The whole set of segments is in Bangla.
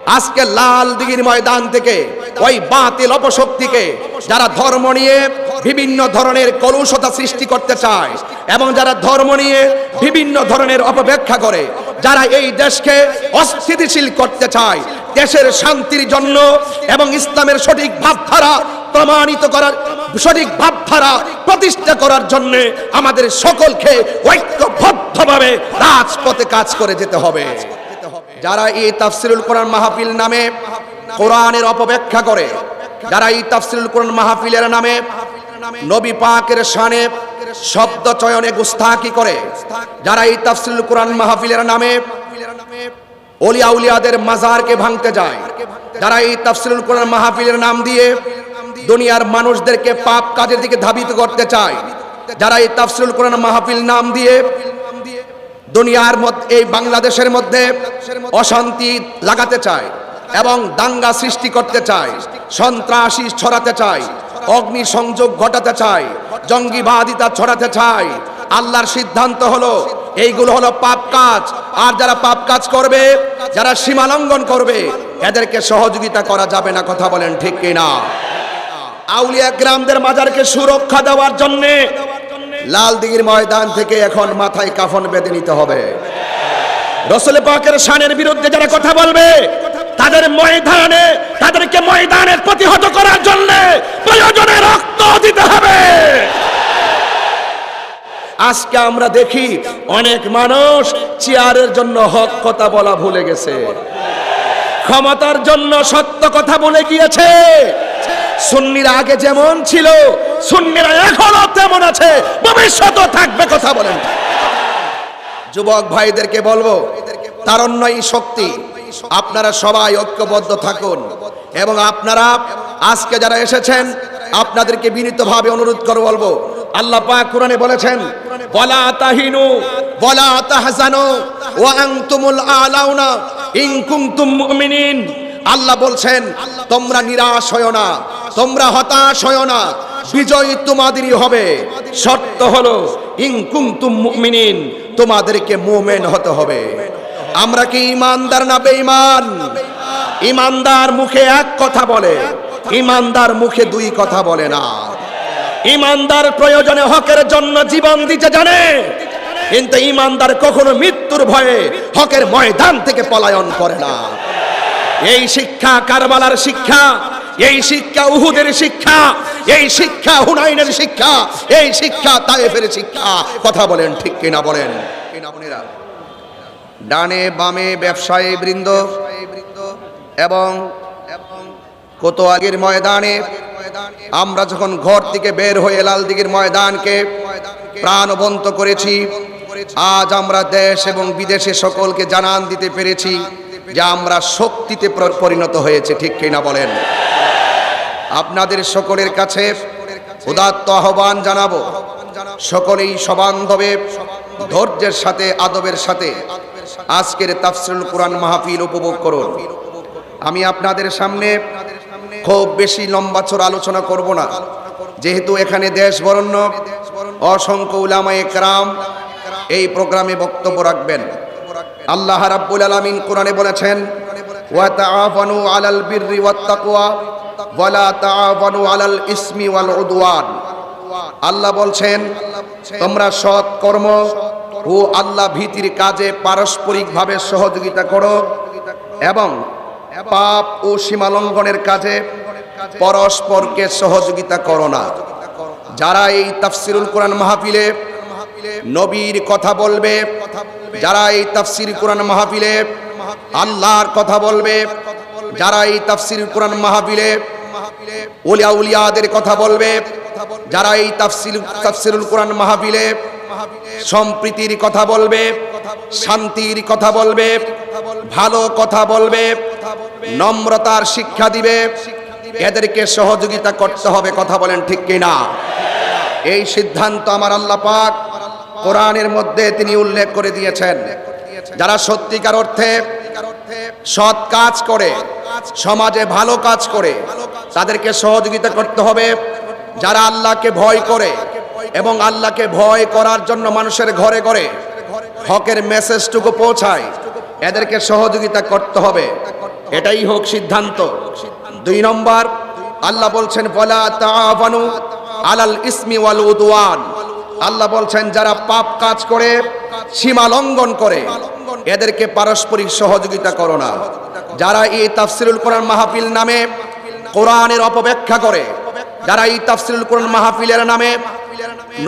আজকে লাল দিঘির ময়দান থেকে, ওই বাতিল অপশক্তিকে যারা ধর্ম নিয়ে বিভিন্ন ধরনের কলুষতা সৃষ্টি করতে চায় এবং যারা ধর্ম নিয়ে বিভিন্ন ধরনের অপব্যাখ্যা করে, যারা এই দেশকে অস্থিতিশীল করতে চায়, দেশের শান্তির জন্য এবং ইসলামের সঠিক ভাবধারা প্রমাণিত করার, সঠিক ভাবধারা প্রতিষ্ঠা করার জন্য আমাদের সকলকে ঐক্যবদ্ধভাবে রাজপথে কাজ করে যেতে হবে। যারা এই তাফসিরুল কোরআন মাহফিল নামে কোরআনের অপব্যাখ্যা করে, যারা এই তাফসিরুল কোরআন মাহফিলের নামে নবী পাকের শানে শব্দ চয়নে গুস্তাকি করে, যারা এই তাফসিরুল কোরআন মাহফিলের নামে অলিয়া উলিয়াদের মাজারকে ভাঙতে যায়, যারা এই তাফসিরুল কোরআন মাহফিলের নাম দিয়ে দুনিয়ার মানুষদেরকে পাপ কাজের দিকে ধাবিত করতে চায়, যারা এই তাফসিরুল কোরআন মাহফিল নাম দিয়ে দুনিয়ার মধ্যে এই বাংলাদেশের মধ্যে অশান্তি লাগাতে চায় এবং দাঙ্গা সৃষ্টি করতে চায়, সন্ত্রাসী ছড়াতে চায়, অগ্নি সংযোগ ঘটাতে চায়, জঙ্গিবাদিতা ছড়াতে চায়। আল্লাহর সিদ্ধান্ত হলো, এইগুলো হলো পাপ কাজ। আর যারা পাপ কাজ করবে, যারা সীমা লঙ্ঘন করবে, এদেরকে সহযোগিতা করা যাবে না, কথা বলেন ঠিক কিনা? আউলিয়া গ্রামদের মাজারকে সুরক্ষা দেওয়ার জন্যে লাল দিঘির ময়দান থেকে এখন মাথায় কাফন বেঁধে নিতে হবে। রসুল পাকের শানের বিরুদ্ধে যারা কথা বলবে, তাদের ময়দানে, তাদেরকে ময়দানের প্রতিহত করার জন্য প্রয়োজনে রক্ত দিতে হবে। আজকে আমরা দেখি অনেক মানুষ চেয়ারের জন্য হক কথা বলা ভুলে গেছে। ক্ষমতার জন্য সত্য কথা বলে গিয়েছে। সুন্নির আগে যেমন ছিল সুন্নিরা এখনও তেমন আছে। ভবিষ্যতও থাকবে কথা বলেন। যুবক ভাইদেরকে বলব তারণ্যই শক্তি, আপনারা সবাই ঐক্যবদ্ধ থাকুন এবং আপনারা আজকে যারা এসেছেন, আপনাদেরকে বিনীতভাবে অনুরোধ করে বলব, আল্লাহ পাক কোরআনে বলেছেন, বলা তাহিনু, বলা তাহজানু, ওয়া আনতুমুল আলাউনা, ইন কুনতুম মুমিনিন। আল্লাহ বলছেন, তোমরা নিরাশ হয়ো না, তোমরা হতাশ হয়ো না বিজয় তোমাদেরই হবে। শর্ত হলো কুনতুম মুমিনিন, তোমাদেরকে মুমিন হতে হবে। আমরা কি ইমানদার না বেঈমান? ইমানদার মুখে এক কথা বলে ইমানদার মুখে দুই কথা বলে না। ইমানদার প্রয়োজনে হকের জন্য জীবন দিতে জানে। কিন্তু ইমানদার কখনো মৃত্যুর ভয়ে হকের ময়দান থেকে পলায়ন করে না। এই শিক্ষা কারবালার শিক্ষা এই শিক্ষা উহুদের শিক্ষা, এই শিক্ষা হুনাইনের শিক্ষা, এই শিক্ষা তায়েফের শিক্ষা। কথা বলেন ঠিক কিনা বলেন? ডানে বামে ব্যবসায়ী বৃন্দ এবং কোতোয়ালির ময়দানে আমরা যখন ঘর থেকে বের হয়ে লাল দিঘির ময়দানকে প্রাণবন্ত করেছি, আজ আমরা দেশ এবং বিদেশে সকলকে জানান দিতে পেরেছি যে আমরা শক্তিতে পরিণত হয়েছে, ঠিক কিনা বলেন? আপনাদের সকলের কাছে উদাত্ত আহ্বান জানাব। সকলেই সবান্ধবে, ধৈর্যের সাথে, আদবের সাথে আজকের তাফসিরুল কোরআন মাহফিল উপভোগ করুন। আমি আপনাদের সামনে খুব বেশি লম্বা চোর আলোচনা করব না। যেহেতু এখানে দেশ বরণ্য, অসংখ্য উলামা একরাম এই প্রোগ্রামে বক্তব্য রাখবেন। আল্লাহ রাব্বুল আলামিন কোরআনে বলেছেন, ওয়া তাআফানু আলাল বিররি ওয়াত তাকওয়া। আল্লাহ বলছেন, তোমরা সৎ কর্ম ও আল্লাহ ভীতির কাজে পারস্পরিকভাবে সহযোগিতা করো এবং পাপ ও সীমালঙ্ঘনের কাজে পরস্পরকে সহযোগিতা করো না। যারা এই তাফসিরুল কোরআন মাহফিলে নবীর কথা বলবে, যারা এই তাফসির কোরআন মাহফিলে আল্লাহর কথা বলবে, যারা এই তাফসির কোরআন মাহফিলে উলিয়া উলিয়াদের কথা বলবে, যারা এই তাফসির তাফসিরুল কোরআন মাহফিলে সম্প্রীতির কথা বলবে, শান্তির কথা বলবে, ভালো কথা বলবে, নম্রতার শিক্ষা দিবে, এদেরকে সহযোগিতা করতে হবে, কথা বলেন ঠিক কিনা? এই সিদ্ধান্ত আমার আল্লাহ পাক কোরআনের মধ্যে তিনি উল্লেখ করে দিয়েছেন। যারা সত্যিকার অর্থে সৎ কাজ করে সমাজে ভালো কাজ করে, তাদেরকে সহযোগিতা করতে হবে। যারা আল্লাহকে ভয় করে এবং আল্লাহকে ভয় করার জন্য মানুষের ঘরে ঘরে হকের মেসেজটুকু পৌঁছায়, এদেরকে সহযোগিতা করতে হবে। এটাই হোক সিদ্ধান্ত। দুই নম্বর, আল্লাহ বলছেন বলা তাআবানু আলাল ইসমি ওয়াল উদওয়ান। আল্লাহ বলছেন, যারা পাপ কাজ করে, সীমা লঙ্ঘন করে, এদেরকে পারস্পরিক সহযোগিতা করো না। যারা এই তাফসিরুল কোরআন মাহফিল নামে কোরআনের অপব্যাখ্যা করে, যারা এই তাফসিরুল কোরআন মাহফিলের নামে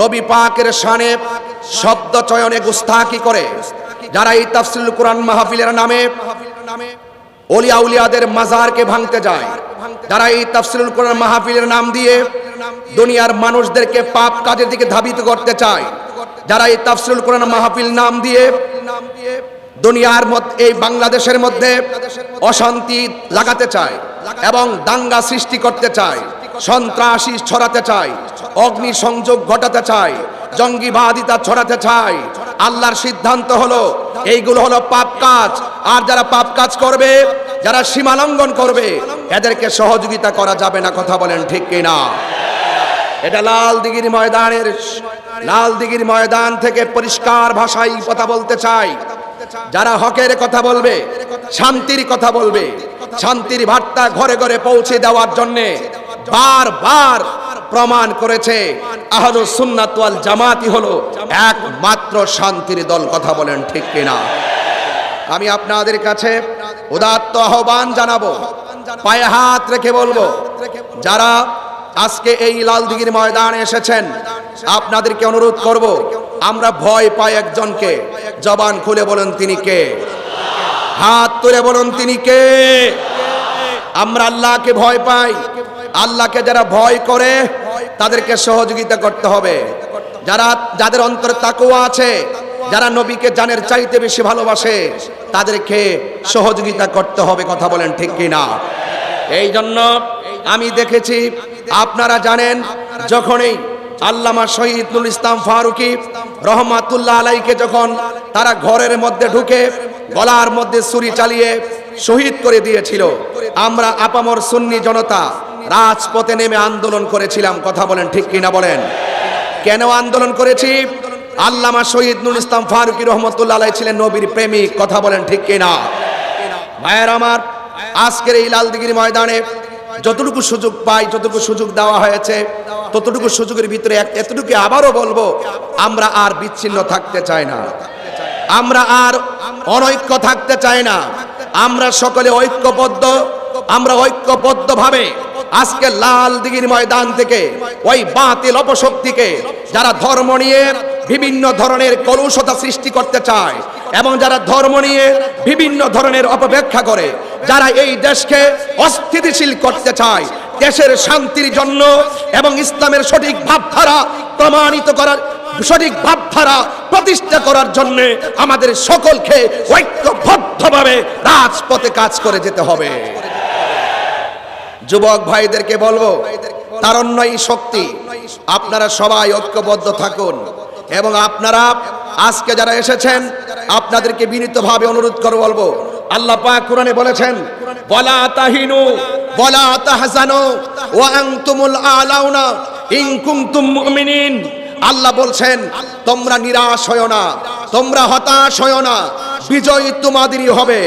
নবী পাকের শানে শব্দ চয়নে গুস্তাকি করে, যারা এই তাফসিরুল কোরআন মাহফিলের নামে অলিয়া উলিয়াদের মাজারকে ভাঙতে যায়, যারা এই তাফসিরুল কোরআন মাহফিলের নাম দিয়ে দুনিয়ার মানুষদেরকে পাপ কাজের দিকে ধাবিত করতে চায়, যারা এই তাফসিরুল কোরআন মাহফিল নাম দিয়ে দুনিয়ার মধ্যে, এই বাংলাদেশের মধ্যে অশান্তি লাগাতে চায় এবং দাঙ্গা সৃষ্টি করতে চায়, সন্ত্রাসী ছড়াতে চায় অগ্নি সংযোগ ঘটাতে চায়, জঙ্গিবাদিতা ছড়াতে চায়। আল্লাহর সিদ্ধান্ত হলো, এইগুলো হলো পাপ কাজ। আর যারা পাপ কাজ করবে, যারা সীমা লঙ্ঘন করবে, এদেরকে সহযোগিতা করা যাবে না, কথা বলেন ঠিক কিনা এটা লাল দিঘির ময়দানের, লাল দিঘির ময়দান থেকে পরিষ্কার ভাষায় কথা বলতে চাই যারা হকের কথা বলবে, শান্তির কথা বলবে, শান্তির বার্তা ঘরে ঘরে পৌঁছে দেওয়ার জন্য বারবার প্রমাণ করেছে আহলু সুন্নাত ওয়াল জামাতি হলো একমাত্র শান্তির দল, কথা বলেন ঠিক কিনা। আমি আপনাদের কাছে উদাত্ত আহ্বান জানাব, পায়ে হাত রেখে বলব, যারা আজকে এই লালদিঘির ময়দানে এসেছেন। আপনাদেরকে অনুরোধ করব, আমরা ভয় পাই একজনকে। জবান খুলে বলেন, তিনি কে? হাত তুলে বলুন, তিনি কে? আমরা আল্লাহকে ভয় পাই। আল্লাহকে যারা ভয় করে, তাদেরকে সহযোগিতা করতে হবে। যারা, যাদের অন্তরে তাকুয়া আছে, যারা নবীকে জানের চাইতে বেশি ভালোবাসে, তাদেরকে সহযোগিতা করতে হবে, কথা বলেন ঠিক কিনা? এই জন্য আমি দেখেছি, আপনারা জানেন, যখনই আল্লামা শহীদুল ইসলাম ফারুকি রহমাতুল্লাহ আলাইকে যখন তারা ঘরের মধ্যে ঢুকে গলার মধ্যে ছুরি চালিয়ে শহীদ করে দিয়েছিল, আমরা আপামর সুন্নি জনতা রাজপথে নেমে আন্দোলন করেছিলাম, কথা বলেন ঠিক কিনা বলেন? কেন আন্দোলন করেছি? আল্লামা শহীদ নুল ইসলাম ফারুকি রহমতুল্লাহ আলাই ছিলেন নবীর প্রেমিক, কথা বলেন ঠিক কিনা? ভাইয়ের আমার, আজকের এই লালদিগির ময়দানে যতটুকু সুযোগ পাই, যতটুকু সুযোগ দেওয়া হয়েছে, ততটুকু সুযোগের ভিতরে এতটুকু আবারও বলব, আমরা আর বিচ্ছিন্ন থাকতে চাই না। আমরা আর অনৈক্য থাকতে চাই না। আমরা সকলে ঐক্যবদ্ধ, আমরা ঐক্যবদ্ধ ভাবে আজকে লাল দিঘির ময়দান থেকে, ওই বাতিল অপশক্তিকে যারা ধর্ম নিয়ে বিভিন্ন ধরনের কলুষতা সৃষ্টি করতে চায় এবং যারা ধর্ম নিয়ে বিভিন্ন ধরনের অপব্যাখ্যা করে যারা এই দেশকে অস্থিতিশীল করতে চায়, দেশের শান্তির জন্য এবং ইসলামের সঠিক ভাবধারা প্রমাণিত করার, সঠিক ভাবধারা প্রতিষ্ঠা করার জন্য আমাদের সকলকে ঐক্যবদ্ধভাবে রাজপথে কাজ করে যেতে হবে। যুবক ভাইদেরকে বলব, তারণ্যই শক্তি। আপনারা সবাই ঐক্যবদ্ধ থাকুন এবং আপনারা আজকে যারা এসেছেন, আপনাদেরকে বিনীতভাবে অনুরোধ করে বলব আল্লাহ পাক কোরআনে বলেছেন, বলা তাহিনু, বলা তাহজানু, ওয়া আনতুমুল আলাউনা, ইন কুনতুম মুমিনিন। আল্লাহ বলছেন, তোমরা নিরাশ হয়ো না, তোমরা হতাশ হয়ো না, বিজয় তোমাদেরই হবে।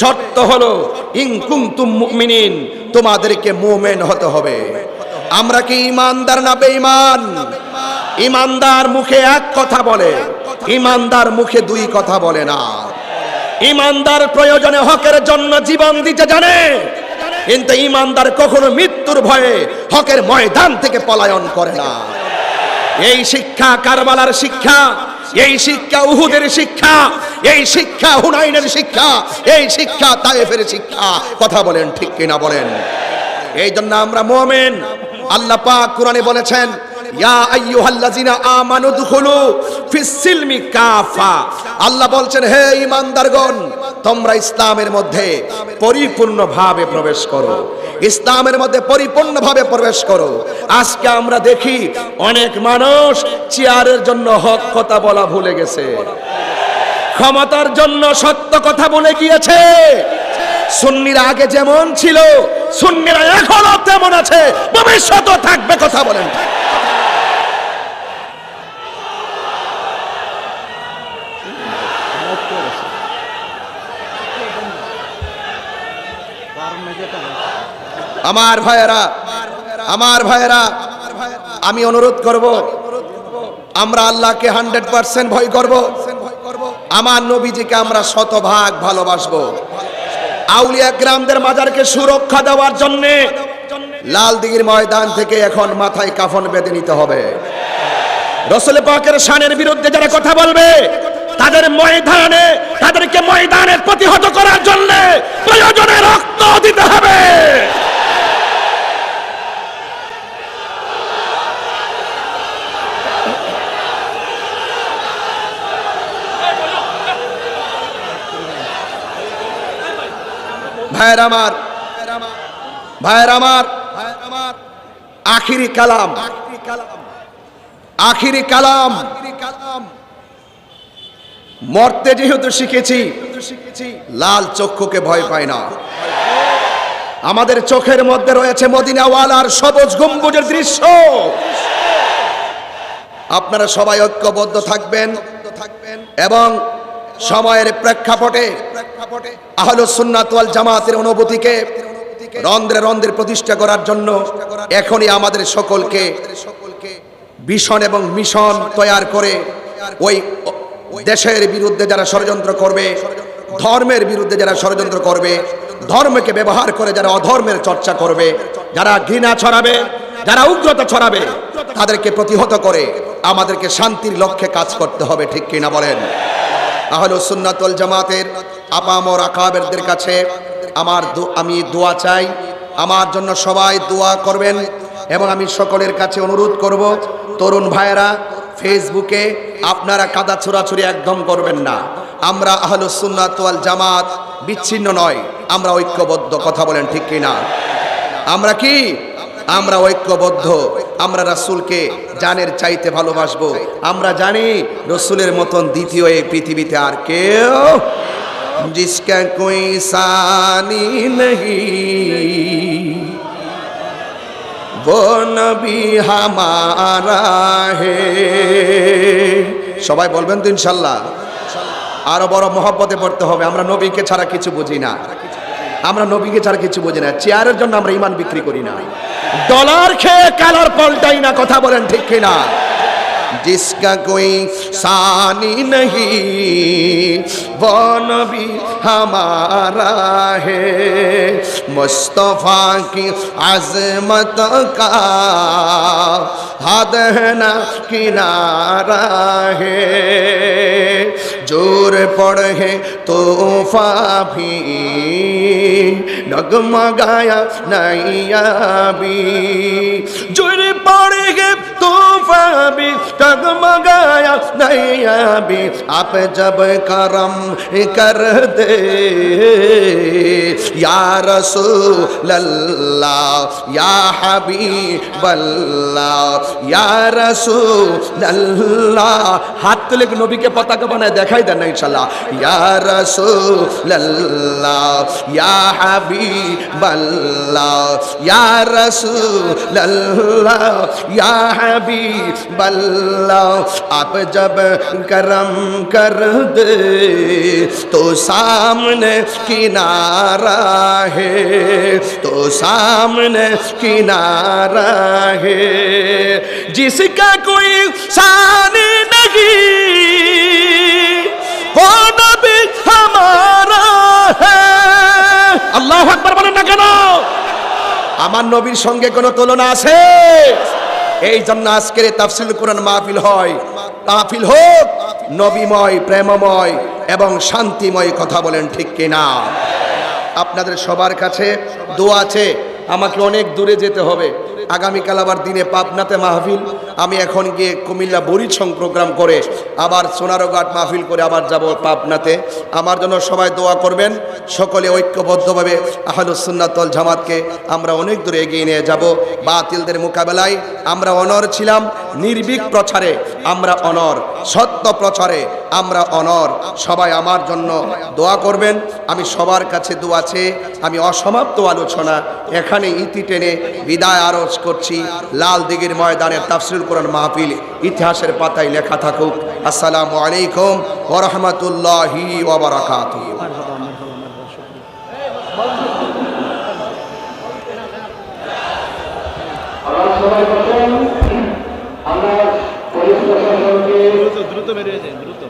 শর্ত হলো, ইন কুনতুম মুমিনিন, তোমাদেরকে মুমিন হতে হবে। আমরা কি ইমানদার না বেঈমান? ইমানদার মুখে এক কথা বলে, ইমানদার মুখে দুই কথা বলে না। ইমানদার প্রয়োজনে হকের জন্য জীবন দিতে জানে। কিন্তু ইমানদার কখনো মৃত্যুর ভয়ে হকের ময়দান থেকে পলায়ন করে না। এই শিক্ষা কারবালার শিক্ষা, এই শিক্ষা উহুদের শিক্ষা, এই শিক্ষা হুনাইনের শিক্ষা, এই শিক্ষা তায়েফের শিক্ষা, কথা বলেন ঠিক কিনা বলেন? এই জন্য আমরা মোমেন, আল্লাহ পাক কোরআনে বলেছেন ইয়া আইয়ুহাল্লাযিনা আমানু দুখুলু কাফা। আল্লাহ হে তোমরা ইসলামের মধ্যে পরিপূর্ণভাবে প্রবেশ করো। ইসলামের মধ্যে পরিপূর্ণভাবে প্রবেশ করো। আজকে আমরা দেখি অনেক মানুষ চেয়ারের জন্য হক কথা বলা ভুলে গেছে। ক্ষমতার জন্য সত্য কথা বলে গিয়েছে। সুন্নিরা আগে যেমন ছিল, সুন্নিরা এখনও তেমন আছে। ভবিষ্যতও থাকবে কথা বলেন। আমার ভাইয়েরা আমার ভাইয়েরা, আমি অনুরোধ করব, আমরা আল্লাহকে হান্ড্রেড পার্সেন্ট ভয় করব, আমার নবীজিকে আমরা শতভাগ ভালোবাসবো। আউলিয়া গ্রামদের মাজারকে সুরক্ষা দেওয়ার জন্য লাল দিঘির ময়দান থেকে এখন মাথায় কাফন বেঁধে নিতে হবে। রসুল পাকের শানের বিরুদ্ধে যারা কথা বলবে, তাদের ময়দানে, তাদেরকে ময়দানের প্রতিহত করার জন্য প্রয়োজনে রক্ত দিতে হবে ভাইয়ের আমার ভাইয়ের আমার, আখিরি কালাম আখিরি কালাম। মরতে যেহেতু শিখেছি, লাল চক্ষুকে ভয় পায় না। আমাদের চোখের মধ্যে রয়েছে মদিনাওয়ালার সবুজ গম্বুজের দৃশ্য। আপনারা সবাই ঐক্যবদ্ধ থাকবেন এবং সময়ের প্রেক্ষাপটে আহলুস সুন্নাত ওয়াল জামাতের অনুভূতিকে রন্ধ্রে রন্ধ্রে প্রতিষ্ঠা করার জন্য এখনই আমাদের সকলকে ভীষণ এবং মিশন তৈয়ার করে ওই দেশের বিরুদ্ধে যারা ষড়যন্ত্র করবে, ধর্মের বিরুদ্ধে যারা ষড়যন্ত্র করবে, ধর্মকে ব্যবহার করে যারা অধর্মের চর্চা করবে, যারা ঘৃণা ছড়াবে, যারা উগ্রতা ছড়াবে, তাদেরকে প্রতিহত করে আমাদেরকে শান্তির লক্ষ্যে কাজ করতে হবে, ঠিক কিনা বলেন? আহল সুন্নাতুল জামাতের আপামর আকাবেরদের কাছে আমার আমি দোয়া চাই। আমার জন্য সবাই দোয়া করবেন এবং আমি সকলের কাছে অনুরোধ করব, তরুণ ভাইয়েরা, ফেসবুকে আপনারা কাদা ছোড়াছুরি একদম করবেন না। আমরা আহল সুন্নাতুল জামাত বিচ্ছিন্ন নয়। আমরা ঐক্যবদ্ধ, কথা বলেন ঠিক কিনা? আমরা কি? আমরা ঐক্যবদ্ধ। আমরা রাসূলকে জানের চাইতে ভালোবাসবো আমরা জানি রসুলের মতন দ্বিতীয় এই পৃথিবীতে আর কেউ জিসকা কোই সানি नहीं वो নবী হামারা হে সবাই বলবেন তো ইনশাল্লাহ আরো বড় মহব্বতে পড়তে হবে আমরা নবীকে ছাড়া কিছু বুঝি না আমরা নবীকে ছাড়া কিছু বুঝি না চেয়ারের জন্য আমরা ইমান বিক্রি করি না ডলার খেয়ে কালার পাল্টাই না কথা বলেন ঠিক কিনা जिसका कोई सानी नहीं वो नबी हमारा है मुस्तफ़ा की अजमत का हद है ना किनारा है जोर पड़ है तूफा भी डगमगाया नैया भी जोर पड़ है तूफा भी टगमगाया नहीं अभी। आप जब करम कर दे, या रसूल अल्लाह या हबीब अल्लाह या रसूल अल्लाह हाथ लेके नबी के पता का बनाए ही देना इंशाल्लाह। या रसूल अल्लाह या हबीब अल्लाह या रसूल अल्लाह या हबीब হাবিবাল্লাহ आप जब करम कर दे तो सामने किनारा है तो सामने किनारा है जिसका कोई सानी नहीं वो नबी हमारा है আল্লাহ আকবার বলেন না কেন আমার নবীর সঙ্গে কোনো তুলনা আছে এই জন্য আজকের তাফসিল কোরআন মাহফিল হয়। মাহফিল হোক, নবীময়, প্রেমময় এবং শান্তিময় কথা বলেন ঠিক কিনা? আপনাদের সবার কাছে দোয়া আছে, আমাকে অনেক দূরে যেতে হবে। আগামীকাল আবার দিনে পাবনাতে মাহফিল। আমি এখন গিয়ে কুমিল্লা বরিছং প্রোগ্রাম করে আবার সোনারঘাট মাহফিল করে আবার যাব পাবনাতে। আমার জন্য সবাই দোয়া করবেন। সকলে ঐক্যবদ্ধভাবে আহলুসুন্নাতল জামাতকে আমরা অনেক দূরে এগিয়ে নিয়ে যাব। বাতিলদের মোকাবেলায় আমরা অনর ছিলাম। নির্ভীক প্রচারে আমরা অনর। সত্য প্রচারে আমরা অনর। সবাই আমার জন্য দোয়া করবেন। আমি সবার কাছে দোয়া আছে আমি অসমাপ্ত আলোচনা এখানে ইতি টেনে বিদায় আরজ করছি। লাল দিগির ময়দানে তাফসিল কোরআন মাহফিল ইতিহাসের পাতায় লেখা থাকুক। আসসালামু আলাইকুম ওরহমতুল্লাহি ওবরাকাত দ্রুত বেরিয়েছে দ্রুত।